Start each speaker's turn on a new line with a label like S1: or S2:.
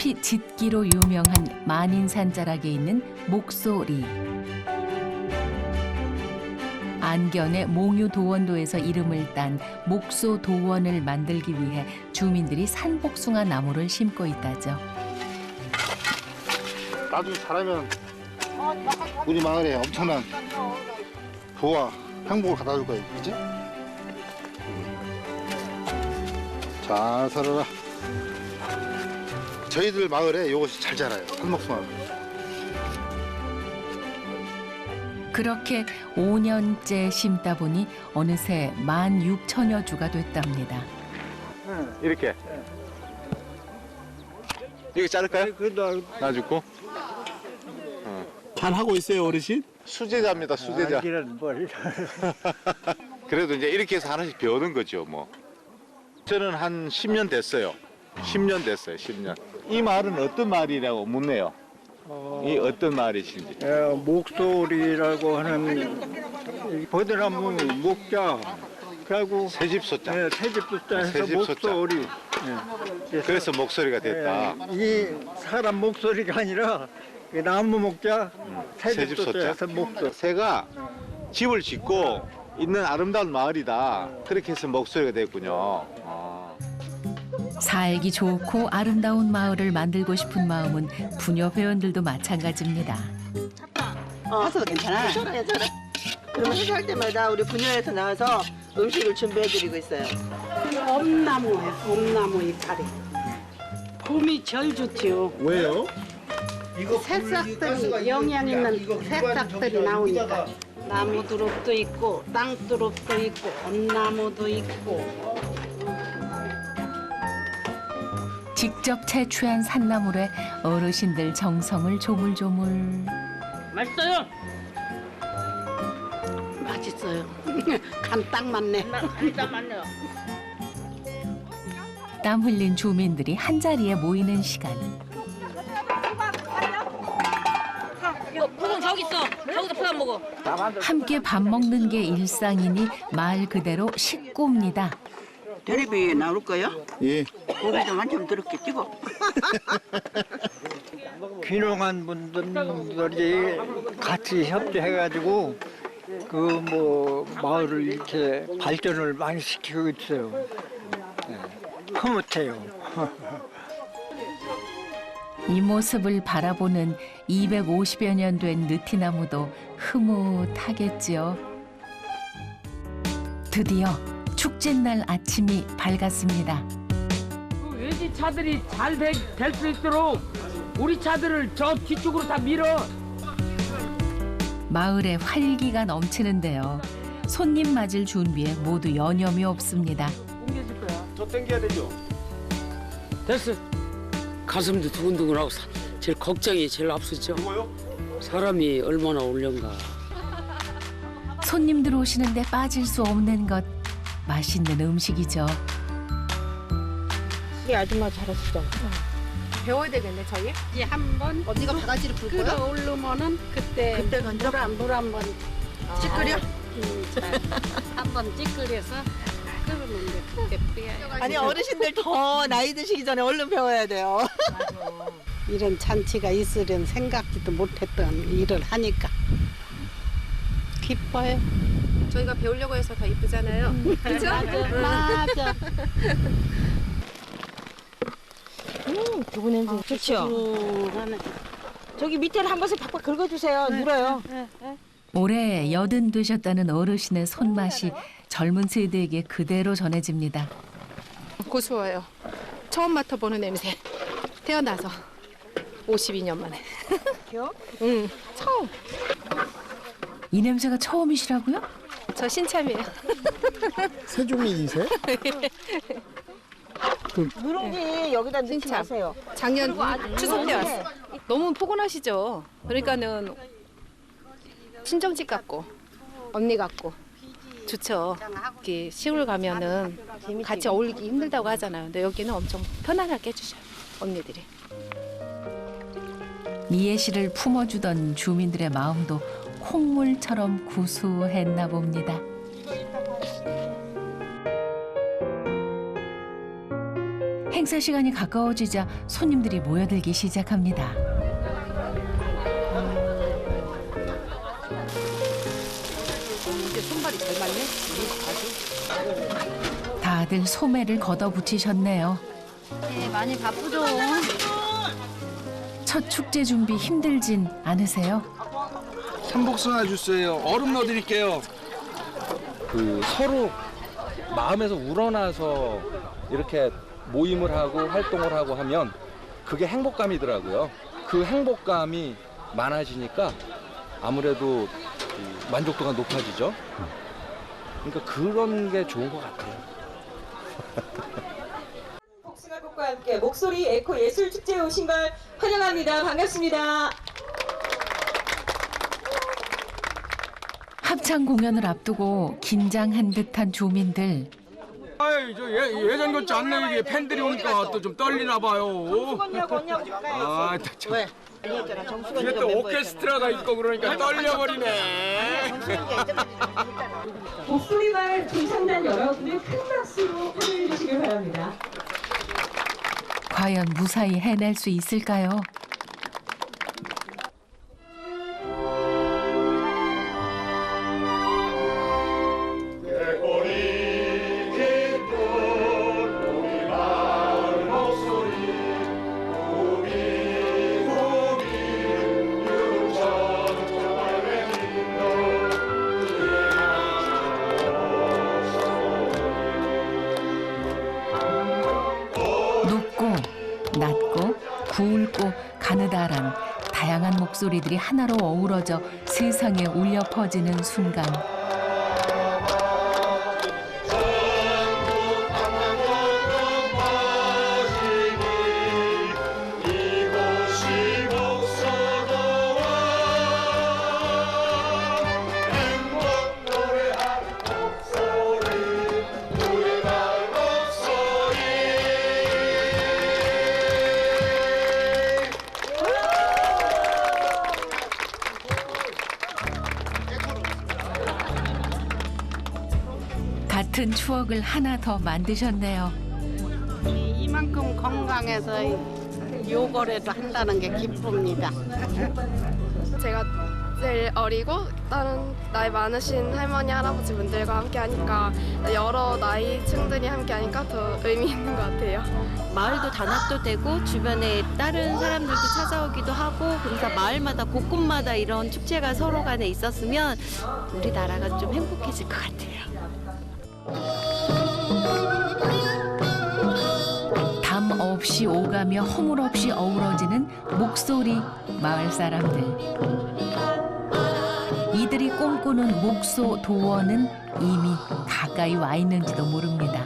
S1: 숲이 짙기로 유명한 만인산 자락에 있는 목소리. 안견의 몽유 도원도에서 이름을 딴 목소 도원을 만들기 위해 주민들이 산복숭아 나무를 심고 있다죠.
S2: 나중에 잘하면 우리 마을에 엄청난 부와 행복을 갖다 줄 거예요. 그치? 잘 살아라. 저희들 마을에 이것이 잘 자라요. 한목숭아.
S1: 그렇게 5년째 심다 보니 어느새 만 6천여 주가 됐답니다.
S3: 이렇게. 이거 자를까요? 놔주고.
S4: 잘 하고 있어요 어르신?
S3: 수제자입니다, 수제자.
S5: 알기는 뭘.
S3: 그래도 이제 이렇게 해서 하나씩 배우는 거죠, 뭐. 저는 한 10년 됐어요. 10년 됐어요, 10년. 이 마을은 어떤 마을이라고 묻네요. 이 어떤 마을이신지.
S5: 예, 목소리라고 하는 보드나무 목자 그리고
S3: 새집 소자.
S5: 예, 새집부터 해서
S3: 새집소자.
S5: 목소리. 예.
S3: 그래서 목소리가 됐다.
S5: 예, 이 사람 목소리가 아니라 이 나무 목자 새집부터
S3: 새집소자.
S5: 해서 목소.
S3: 새가 집을 짓고 있는 아름다운 마을이다. 그렇게 해서 목소리가 됐군요. 아.
S1: 살기 좋고 아름다운 마을을 만들고 싶은 마음은 부녀 회원들도 마찬가지입니다.
S6: 하서도 괜찮아. 괜찮아. 그러면 회사할 때마다 우리 분야에서 나와서 음식을 준비해드리고 있어요.
S7: 엄나무에 엄나무 이파리. 봄이 제일 좋지요.
S4: 왜요?
S7: 새싹들이 영양 있는 새싹들이 나오니까 나무 두릅도 있고 땅 두릅도 있고 엄나무도 있고
S1: 직접 채취한 산나물에 어르신들 정성을 조물조물
S7: 맛있어요. 맛있어요. 간 딱 맞네. 간딱 맞네요.
S1: 땀 흘린 주민들이 한자리에 모이는 시간.
S8: 포동 저기 있어. 저기서 포도 먹어.
S1: 함께 밥 먹는 게 일상이니 말 그대로 식구입니다.
S6: 텔레비 나올 거요?
S4: 예.
S6: 고기 좀 한참 들었겠지 뭐.
S5: 귀농한 분들이 같이 협조해가지고 그 뭐 마을을 이렇게 발전을 많이 시키고 있어요. 예, 흐뭇해요.
S1: 이 모습을 바라보는 250여 년 된 느티나무도 흐뭇하겠지요. 드디어 축제 날 아침이 밝았습니다.
S9: 외지 차들이 잘 될 수 있도록 우리 차들을 저 뒤쪽으로 다 밀어.
S1: 마을에 활기가 넘치는데요. 손님 맞을 준비에 모두 여념이 없습니다.
S9: 옮겨줄 거야.
S4: 저 땡겨야 되죠?
S9: 됐어. 가슴도 두근두근 하고 사- 제일 걱정이 제일 앞서죠.
S4: 뭐요?
S9: 사람이 얼마나 올련가.
S1: 손님들 오시는데 빠질 수 없는 것 맛있는 음식이죠.
S8: 우리 아줌마 잘하시죠? 배워야 되겠네, 저희?
S7: 이제 한번
S8: 언니가 바가지를 불 거야?
S7: 끓어오르면은 그때
S6: 그때 건져?
S7: 물한번
S6: 찌끄려?
S7: 한번 찌끄려서 끓으면 돼. 그때 뿌려요.
S6: 아니 어르신들 더 나이 드시기 전에 얼른 배워야 돼요.
S7: 이런 잔치가 있으련 생각지도 못했던 일을 하니까 기뻐요.
S8: 저희가 배우려고 해서 더 이쁘잖아요. 그죠?
S7: 맞아.
S8: 누구 냄새 좋죠?
S7: 음,
S8: 저기 밑에를 한 번씩 팍팍 긁어주세요. 물어요.
S1: 올해 여든 되셨다는 어르신의 손맛이 젊은 세대에게 그대로 전해집니다.
S8: 고소해요. 처음 맡아보는 냄새. 태어나서 52년 만에. 응, 처음.
S1: 이 냄새가 처음이시라고요?
S8: 저 신참이에요.
S4: 세종민이세 요?
S6: 누룽지 여기다 넣지
S8: 진짜.
S6: 마세요.
S8: 작년 추석 때 왔어. 너무 포근하시죠? 그러니까는 친정집 같고 언니 같고 좋죠. 이렇게 시골 가면은 같이 어울리기 힘들다고 하잖아요. 근데 여기는 엄청 편안하게 해주셔요. 언니들이.
S1: 미애 씨를 품어주던 주민들의 마음도 콩물처럼 구수했나 봅니다. 행사 시간이 가까워지자 손님들이 모여들기 시작합니다.
S8: 이제 손발이 잘 맞네.
S1: 다들 소매를 걷어붙이셨네요.
S7: 네, 많이 바쁘죠.
S1: 첫 축제 준비 힘들진 않으세요?
S10: 삼복숭아 주스예요. 얼음 넣어드릴게요.
S11: 그 서로 마음에서 우러나서 이렇게 모임을 하고 활동을 하고 하면 그게 행복감이더라고요. 그 행복감이 많아지니까 아무래도 그 만족도가 높아지죠. 그러니까 그런 게 좋은 것 같아요.
S12: 복숭아꽃과 함께 목소리 에코 예술 축제에 오신 걸 환영합니다. 반갑습니다.
S1: 합창 공연을 앞두고 긴장한 듯한 주민들.
S4: 아이 저 예, 예전 같지 않네 이게 팬들이 오니까 또 좀 떨리나 봐요.
S6: 수건이하고 언니하고 좀 가요.
S4: 아, 참.
S6: 왜? 아니었잖아. 정수건
S4: 이게 또 오케스트라가 있고 그러니까 떨려버리네.
S12: 목소리만 중창단 여러분들 큰 박수로 환영해 주시길 바랍니다.
S1: 과연 무사히 해낼 수 있을까요? 목소리들이 하나로 어우러져 세상에 울려 퍼지는 순간 같은 추억을 하나 더 만드셨네요.
S7: 이만큼 건강해서 요거라도 한다는 게 기쁩니다.
S8: 제가 제일 어리고 다른 나이 많으신 할머니 할아버지 분들과 함께 하니까 여러 나이층들이 함께 하니까 더 의미 있는 것 같아요.
S12: 마을도 단합도 되고 주변에 다른 사람들도 찾아오기도 하고 그러니까 마을마다 곳곳마다 이런 축제가 서로 간에 있었으면 우리나라가 좀 행복해질 것 같아요.
S1: 담 없이 오가며 허물 없이 어우러지는 목소리 마을 사람들. 이들이 꿈꾸는 목소 도원은 이미 가까이 와 있는지도 모릅니다.